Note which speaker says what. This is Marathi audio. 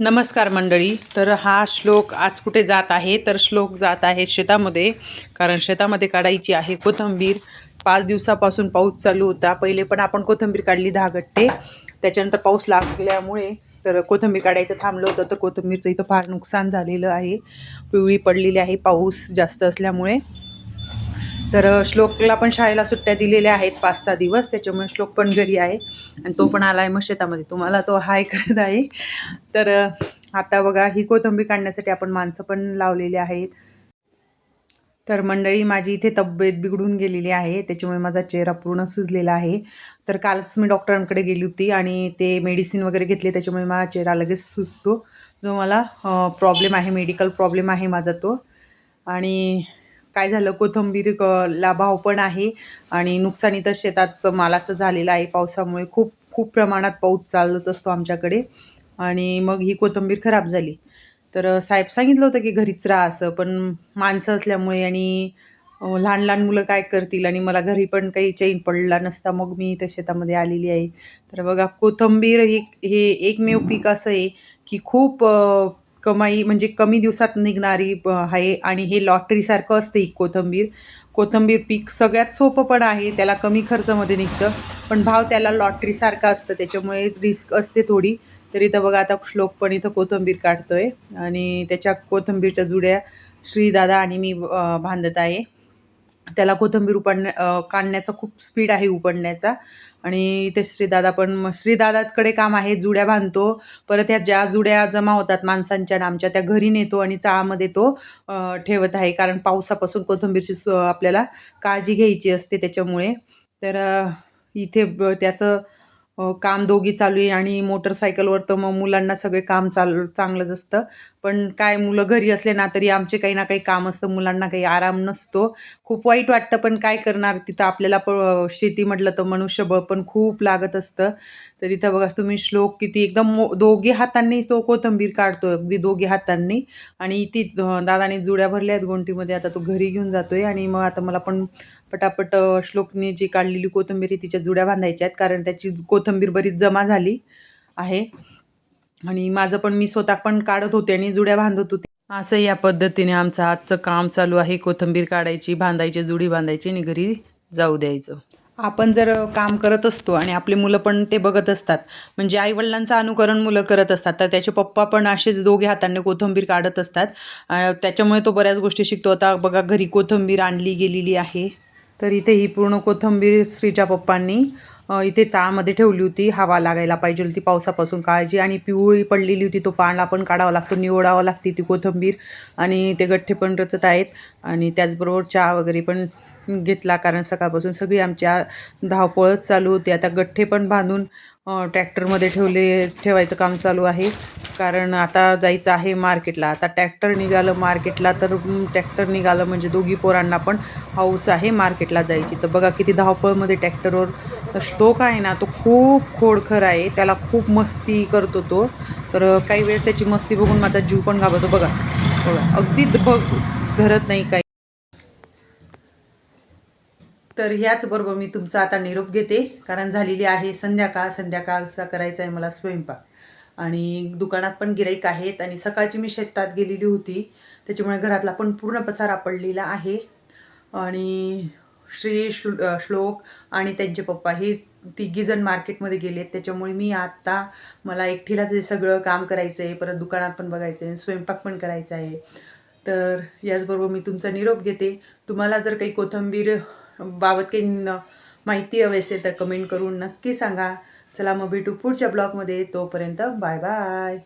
Speaker 1: नमस्कार मंडळी. तर हा श्लोक आज कुठे जात आहे? तर श्लोक जात आहे शेतामध्ये. कारण शेतामध्ये काढायची आहे कोथंबीर. पाच दिवसापासून पाऊस चालू होता. पहिले पण आपण कोथंबीर काढली दहा गट्टे. त्याच्यानंतर पाऊस लागल्यामुळे तर कोथंबीर काढायचं थांबलं होतं. तर कोथंबीरचं इथं फार नुकसान झालेलं आहे. पिवळी पडलेली आहे. पाऊस जास्त असल्यामुळे. तर श्लोकला पण शाळेला सुट्ट्या दिलेल्या आहेत पाच सहा दिवस त्याच्यामुळे श्लोक पण घरी आहे. आणि तो पण आला आहे मग शेतामध्ये तुम्हाला तो हाय करत आहे. तर आता बघा ही कोथंबी काढण्यासाठी आपण माणसं पण लावलेली आहेत. तर मंडळी माझी इथे तब्येत बिघडून गेलेली आहे. त्याच्यामुळे माझा चेहरा पूर्ण सुजलेला आहे. तर कालच मी डॉक्टरांकडे गेली होती आणि ते मेडिसिन वगैरे घेतले त्याच्यामुळे माझा चेहरा लगेच सुजतो. जो मला प्रॉब्लेम आहे मेडिकल प्रॉब्लेम आहे माझा तो. आणि काय झालं? कोथंबीर ला भाव पण आहे. आणि नुकसानी तर शेताचं मालाचं झालेलं आहे. पावसामुळे खूप खूप प्रमाणात पाऊस चालत असतो आमच्याकडे. आणि मग ही कोथंबीर खराब झाली. तर साहेब सांगितलं होतं की घरीच राहा असं. पण माणसं असल्यामुळे आणि लहान लहान मुलं काय करतील? आणि मला घरी पण काही चैन पडला नसता. मग मी इथं शेतामध्ये आलेली आहे. तर बघा कोथंबीर हे हे एकमेव पीक असं आहे की खूप कमाई म्हणजे कमी दिवसात निघणारी आहे आणि हे लॉटरीसारखं असतं कोथंबीर. कोथंबीर पीक सगळ्यात सोपं पण आहे त्याला कमी खर्चामध्ये निघतं. पण भाव त्याला लॉटरीसारखा असतं त्याच्यामुळे रिस्क असते थोडी. तर इथं बघा आता श्लोक पण इथं कोथंबीर काढतोय. आणि त्याच्या कोथंबीरच्या जुड्या श्रीदादा आणि मी बांधत आहे. त्याला कोथंबीर उपडण्या काढण्याचा खूप स्पीड आहे उपडण्याचा. आणि इथे श्रीदादा पण श्रीदादाकडे काम आहे जुड्या बांधतो. परत ह्या ज्या जुड्या जमा होतात माणसांच्या आमच्या त्या घरी नेतो आणि चाळामध्ये तो ठेवत आहे. कारण पावसापासून कोथंबीरची स- आपल्याला काळजी घ्यायची असते त्याच्यामुळे. तर इथे ब- त्याचं काम दोघी चालू आहे आणि मोटरसायकलवर तर मग मुलांना सगळे काम चालू चांगलंच असतं. पण काय मुलं घरी असले ना तरी आमचे काही ना काही काम असतं मुलांना काही आराम नसतो. खूप वाईट वाटतं पण काय करणार? तिथं आपल्याला पण शेती म्हटलं तर मनुष्यबळ पण खूप लागत असतं. तर इथं बघा तुम्ही श्लोक किती एकदम मो दोघी हातांनी तो कोथंबीर काढतो अगदी दोघी हातांनी. आणि ती दादाने जुड्या भरल्या आहेत गोंटीमध्ये आता तो घरी घेऊन जातोय. आणि मग आता मला पण पटापट श्लोकने जी काढलेली कोथंबीर आहे तिच्या जुड्या बांधायच्या आहेत कारण त्याची कोथंबीर बरीच जमा झाली आहे. आणि माझं पण मी स्वतः पण काढत होते आणि जुड्या बांधत होते. असं या पद्धतीने आमचं आजचं काम चालू आहे. कोथंबीर काढायची बांधायची जुडी बांधायची आणि घरी जाऊ द्यायचं. आपण जर काम करत असतो आणि आपली मुलं पण ते बघत असतात म्हणजे आईवडिलांचं अनुकरण मुलं करत असतात तर त्याचे पप्पा पण असेच दोघे हाताने कोथंबीर काढत असतात. त्याच्यामुळे तो बऱ्याच गोष्टी शिकतो. आता बघा घरी कोथंबीर आणली गेलेली आहे. तर इथे ही पूर्ण कोथंबीर श्रीच्या पप्पांनी इथे चाळमध्ये ठेवली होती. हवा लागायला पाहिजे होती पावसापासून काळजी आणि पिवळी पडलेली होती. तो पाला पण काढावा लागतो निवडावा लागते ती कोथंबीर आणि ते गठ्ठे पण रचत आहेत आणि त्याचबरोबर चहा वगैरे पण घेतला कारण सकाळपासून सगळी आमच्या धावपळच चालू होती. आता गठ्ठे पण बांधून ट्रॅक्टरमध्ये ठेवले ठेवायचं काम चालू आहे. कारण आता जायचं आहे मार्केटला. आता ट्रॅक्टर निघालं मार्केटला तर ट्रॅक्टर निघालं म्हणजे दोघी पोरांना पण हाऊस आहे मार्केटला जायची. तर बघा किती धावपळमध्ये ट्रॅक्टरवर स्टोक आहे ना तो खूप खोडखर आहे. त्याला खूप मस्ती करतो तो. तर काही वेळेस त्याची मस्ती बघून माझा जीव पण घाबरतो. बघा बघा. अगदी बघ धरत नाही काही. तर ह्याचबरोबर मी तुमचा आता निरोप घेते कारण झालेली आहे संध्याकाळ संध्याकाळचा करायचा आहे मला स्वयंपाक. आणि दुकानात पण गिराईक आहेत आणि सकाळची मी शेतात गेलेली होती त्याच्यामुळे घरातला पण पूर्ण पसारा पडलेला आहे. आणि श्री श्लो श्लोक आणि त्यांचे पप्पा हे तिघीजण मार्केटमध्ये गेलेत त्याच्यामुळे मी आत्ता मला एकटीलाच हे सगळं काम करायचं आहे परत दुकानात पण बघायचं आहे स्वयंपाक पण करायचा आहे. तर याचबरोबर मी तुमचा निरोप घेते. तुम्हाला जर काही कोथंबीर बाबत काही माहिती हवी असेल तर कमेंट करून नक्की सांगा. चला मग भेटू पुढच्या ब्लॉगमध्ये तोपर्यंत बाय बाय